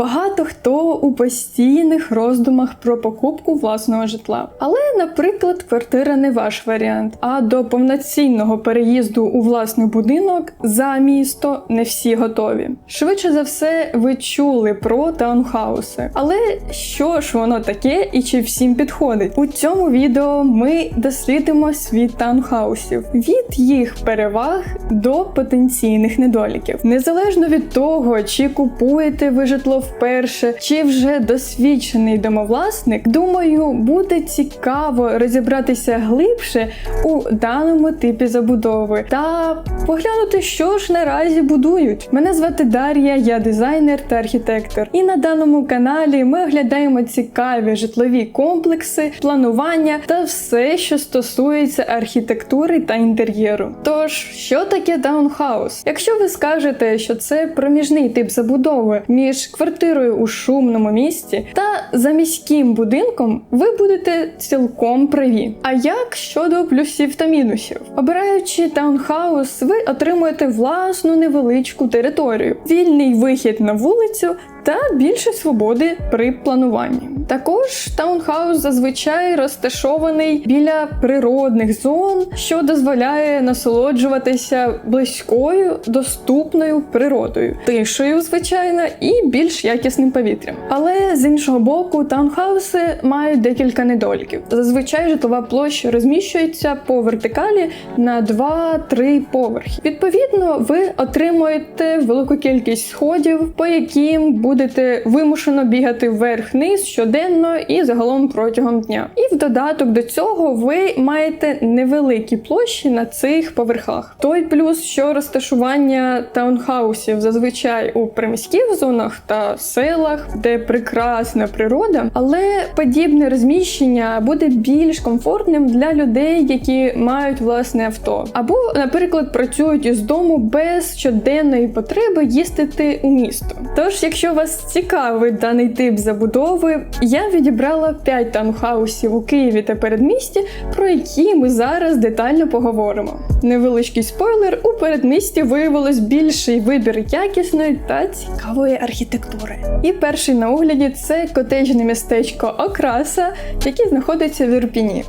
багато хто у постійних роздумах про покупку власного житла. Але, наприклад, квартира не ваш варіант. А до повноцінного переїзду у власний будинок за місто не всі готові. Швидше за все, ви чули про таунхауси. Але що ж воно таке і чи всім підходить? У цьому відео ми дослідимо світ таунхаусів від їх переваг до потенційних недоліків. Незалежно від того, чи купуєте ви житло вперше, чи вже досвідчений домовласник, думаю, буде цікаво розібратися глибше у даному типі забудови та поглянути, що ж наразі будують. Мене звати Дар'я, я дизайнер та архітектор. І на даному каналі ми оглядаємо цікаві житлові комплекси, планування та все, що стосується архітектури та інтер'єру. Тож, що таке таунхаус? Якщо ви скажете, що це проміжний тип забудови між квартирою у шумному місті та за міським будинком, ви будете цілком праві. А як щодо плюсів та мінусів? Обираючи таунхаус, ви отримуєте власну невеличку територію, вільний вихід на вулицю та більше свободи при плануванні. Також таунхаус зазвичай розташований біля природних зон, що дозволяє насолоджуватися близькою, доступною природою, тишею, звичайно, і більш якісним повітрям. Але з іншого боку, таунхауси мають декілька недоліків. Зазвичай житлова площа розміщується по вертикалі на 2-3 поверхи. Відповідно, ви отримуєте велику кількість сходів, по яким будете вимушено бігати вверх-вниз щоденно і загалом протягом дня. І додаток до цього ви маєте невеликі площі на цих поверхах. Той плюс, що розташування таунхаусів зазвичай у приміських зонах та селах, де прекрасна природа, але подібне розміщення буде більш комфортним для людей, які мають власне авто, або, наприклад, працюють із дому без щоденної потреби їздити у місто. Тож, якщо вас цікавить даний тип забудови, я відібрала 5 таунхаусів у Києві та передмісті, про які ми зараз детально поговоримо. Невеличкий спойлер: у передмісті виявилось більший вибір якісної та цікавої архітектури. І перший на огляді це котеджне містечко Окраса, яке знаходиться в Ірпіні.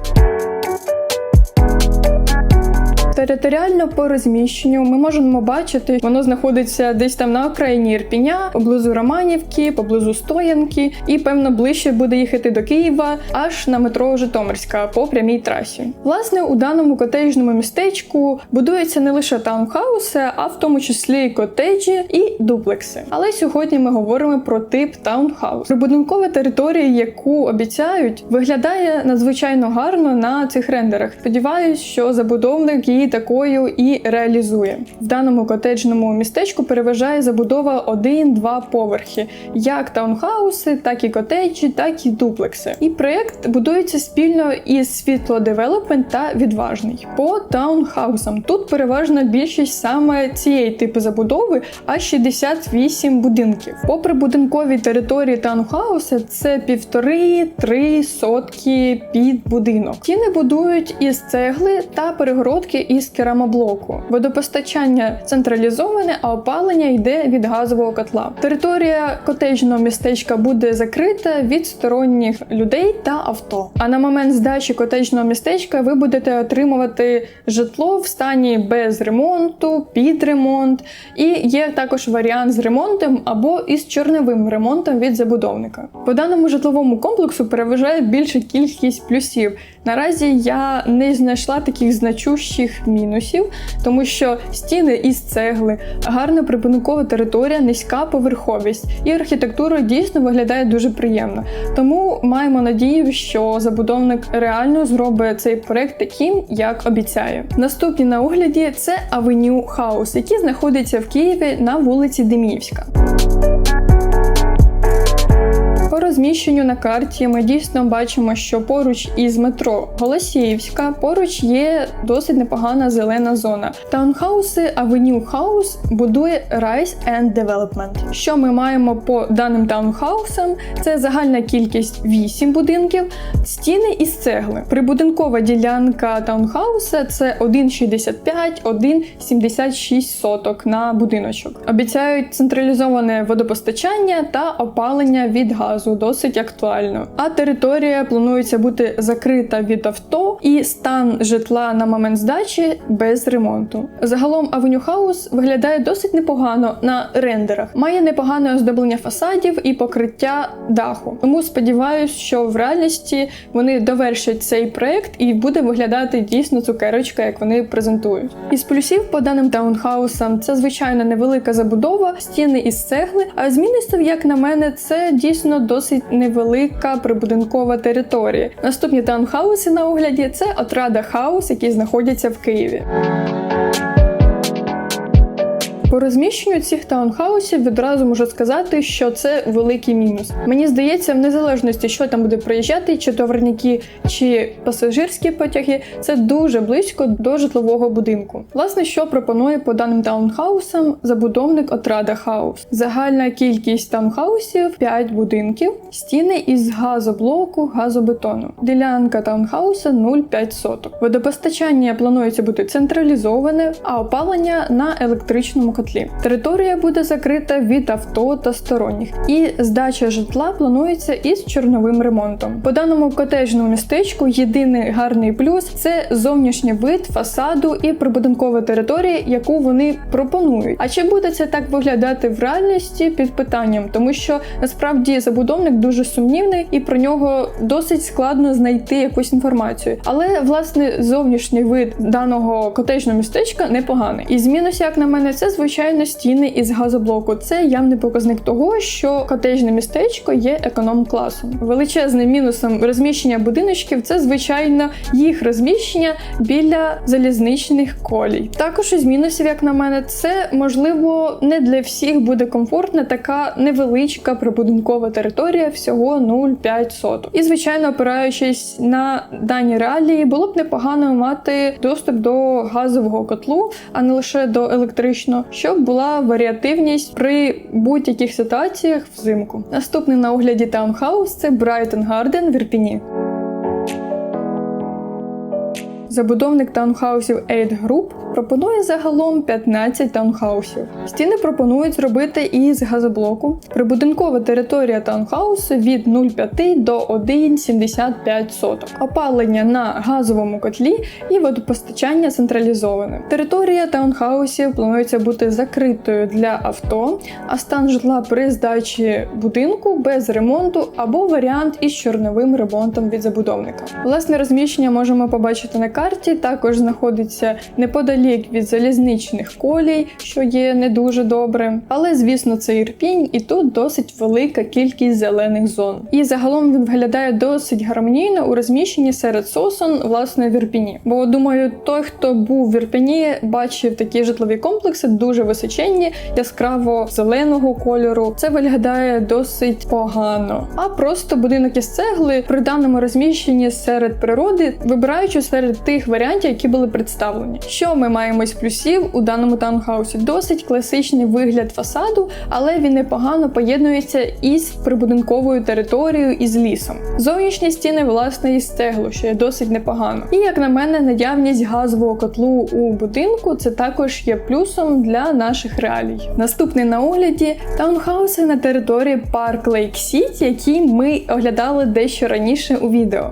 Територіально по розміщенню ми можемо бачити, воно знаходиться десь там на окраїні Ірпіня, поблизу Романівки, поблизу Стоянки, і певно ближче буде їхати до Києва аж на метро Житомирська по прямій трасі. Власне, у даному котеджному містечку будуються не лише таунхауси, а в тому числі і котеджі і дуплекси. Але сьогодні ми говоримо про тип таунхаус. Прибудинкова територія, яку обіцяють, виглядає надзвичайно гарно на цих рендерах. Сподіваюсь, що забудовник її такою і реалізує. В даному котеджному містечку переважає забудова 1-2 поверхи, як таунхауси, так і котеджі, так і дуплекси. І проєкт будується спільно із світло девелопмент та відважний. По таунхаусам тут переважна більшість саме цієї типу забудови, а 68 будинків. По прибудинковій території таунхауса це півтори-три сотки під будинок. Стіни будують із цегли та перегородки із керамоблоку. Водопостачання централізоване, а опалення йде від газового котла. Територія котеджного містечка буде закрита від сторонніх людей та авто. А на момент здачі котеджного містечка ви будете отримувати житло в стані без ремонту, під ремонт, і є також варіант з ремонтом або із чорновим ремонтом від забудовника. По даному житловому комплексу переважає більша кількість плюсів. Наразі я не знайшла таких значущих мінусів, тому що стіни із цегли, гарна прибудинкова територія, низька поверховість, і архітектура дійсно виглядає дуже приємно. Тому маємо надію, що забудовник реально зробить цей проект таким, як обіцяє. Наступні на огляді це Авеню Хаус, який знаходиться в Києві на вулиці Деміївська. Розміщенню на карті ми дійсно бачимо, що поруч із метро Голосіївська поруч є досить непогана зелена зона. Таунхауси Avenue House будує Rise and Development. Що ми маємо по даним таунхаусам? Це загальна кількість 8 будинків, стіни із цегли. Прибудинкова ділянка таунхауса це 1,65, 1,76 соток на будиночок. Обіцяють централізоване водопостачання та опалення від газу, досить актуально. А територія планується бути закрита від авто і стан житла на момент здачі без ремонту. Загалом Avenue House виглядає досить непогано на рендерах. Має непогане оздоблення фасадів і покриття даху. Тому сподіваюся, що в реальності вони довершать цей проект і буде виглядати дійсно цукерочка, як вони презентують. Із плюсів по даним таунхаусам це звичайно невелика забудова, стіни із цегли. А з мінусів, як на мене, це дійсно досить невелика прибудинкова територія. Наступні таунхауси на огляді це Отрада Хаус, які знаходяться в Києві. По розміщенню цих таунхаусів відразу можу сказати, що це великий мінус. Мені здається, в незалежності, що там буде проїжджати, чи товарняки, чи пасажирські потяги, це дуже близько до житлового будинку. Власне, що пропонує по даним таунхаусам забудовник Отрада Хаус. Загальна кількість таунхаусів 5 будинків, стіни із газоблоку, газобетону. Ділянка таунхауса 0,5 соток. Водопостачання планується бути централізоване, а опалення на електричному котлі. Територія буде закрита від авто та сторонніх, і здача житла планується із чорновим ремонтом. По даному котежному містечку єдиний гарний плюс це зовнішній вид фасаду і прибудинкова територія, яку вони пропонують. А чи буде це так виглядати в реальності під питанням, тому що насправді забудовник дуже сумнівний і про нього досить складно знайти якусь інформацію. Але власне зовнішній вид даного котежного містечка непоганий. І з як на мене, це звичайно стіни із газоблоку. Це явний показник того, що котежне містечко є економ-класом. Величезним мінусом розміщення будиночків це звичайно їх розміщення біля залізничних колій. Також із мінусів, як на мене, це можливо не для всіх буде комфортна така невеличка прибудинкова територія, всього 0,5 соток. І звичайно, опираючись на дані реалії, було б непогано мати доступ до газового котлу, а не лише до електричного, щоб була варіативність при будь-яких ситуаціях взимку. Наступний на огляді таунхаус це Брайтон Гарден в Ірпіні. Забудовник таунхаусів Aid Group пропонує загалом 15 таунхаусів. Стіни пропонують зробити із газоблоку. Прибудинкова територія таунхаусу від 0,5 до 1,75 соток. Опалення на газовому котлі і водопостачання централізоване. Територія таунхаусів планується бути закритою для авто, а стан житла при здачі будинку без ремонту або варіант із чорновим ремонтом від забудовника. Власне розміщення можемо побачити на карті. Також знаходиться неподалік від залізничних колій, що є не дуже добре. Але звісно, це Ірпінь, і тут досить велика кількість зелених зон. І загалом він виглядає досить гармонійно у розміщенні серед сосон, власне, в Ірпіні. Бо думаю, той, хто був в Ірпіні, бачив такі житлові комплекси, дуже височенні, яскраво зеленого кольору. Це виглядає досить погано. А просто будинок із цегли при даному розміщенні серед природи, вибираючи серед тих варіантів, які були представлені. Що ми маємо з плюсів у даному таунхаусі? Досить класичний вигляд фасаду, але він непогано поєднується із прибудинковою територією і з лісом. Зовнішні стіни, власне, із цеглу, що є досить непогано. І як на мене, наявність газового котлу у будинку це також є плюсом для наших реалій. Наступний на огляді таунхауси на території Парк Лейк Сіті, які ми оглядали дещо раніше у відео.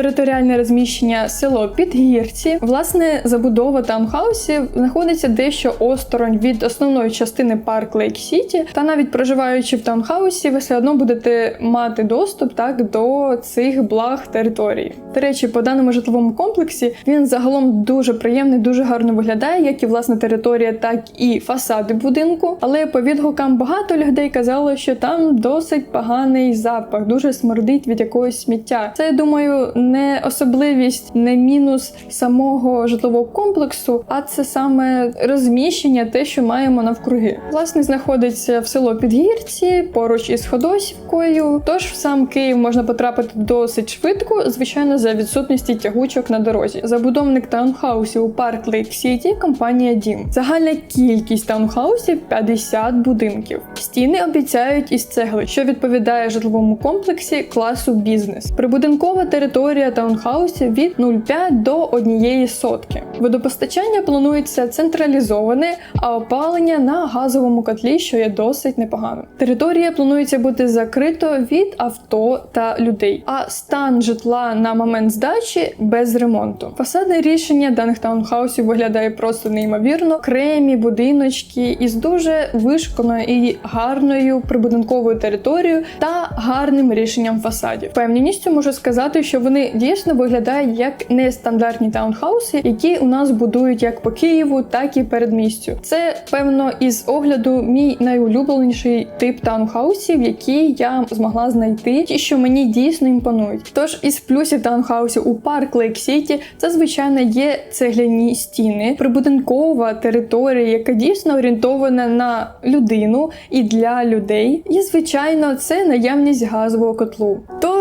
Територіальне розміщення село Підгірці. Власне, забудова таунхаусів знаходиться дещо осторонь від основної частини парк Лейк Сіті. Та навіть проживаючи в таунхаусі, ви все одно будете мати доступ так до цих благ території. До речі, по даному житловому комплексі він загалом дуже приємний, дуже гарно виглядає, як і власна територія, так і фасади будинку. Але по відгукам багато людей казало, що там досить поганий запах, дуже смердить від якогось сміття. Це я думаю не особливість, не мінус самого житлового комплексу, а це саме розміщення, те, що маємо навкруги. Власне, знаходиться в село Підгірці, поруч із Ходосівкою. Тож в сам Київ можна потрапити досить швидко, звичайно, за відсутності тягучок на дорозі. Забудовник таунхаусів у парк Лейк Сіті компанія Дім. Загальна кількість таунхаусів 50 будинків. Стіни обіцяють із цегли, що відповідає житловому комплексі класу бізнес. Прибудинкова територія таунхаусів від 0,5 до 1 сотки. Водопостачання планується централізоване, а опалення на газовому котлі, що є досить непогано. Територія планується бути закрито від авто та людей, а стан житла на момент здачі без ремонту. Фасадне рішення даних таунхаусів виглядає просто неймовірно. Кремі, будиночки із дуже вишуканою і гарною прибудинковою територією та гарним рішенням фасадів. Впевненістю можу сказати, що вони дійсно виглядають як нестандартні таунхауси, які у нас будують як по Києву, так і передмістю. Це певно із огляду мій найулюбленіший тип таунхаусів, які я змогла знайти, ті, що мені дійсно імпонують. Тож із плюсів таунхаусів у парк Лейк Сіті це звичайно є цегляні стіни, прибудинкова територія, яка дійсно орієнтована на людину і для людей. І звичайно, це наявність газового котлу.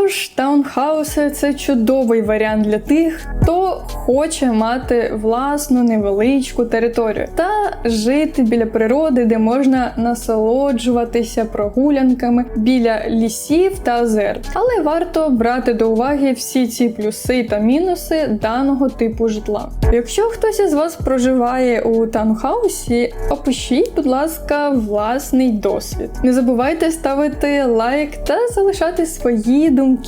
Тож таунхауси це чудовий варіант для тих, хто хоче мати власну невеличку територію та жити біля природи, де можна насолоджуватися прогулянками біля лісів та озер. Але варто брати до уваги всі ці плюси та мінуси даного типу житла. Якщо хтось із вас проживає у таунхаусі, опишіть, будь ласка, власний досвід. Не забувайте ставити лайк та залишати свої думки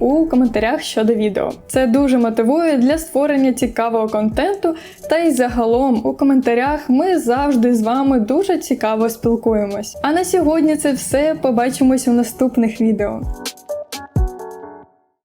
у коментарях щодо відео. Це дуже мотивує для створення цікавого контенту, та й загалом у коментарях ми завжди з вами дуже цікаво спілкуємось. А на сьогодні це все. Побачимось у наступних відео.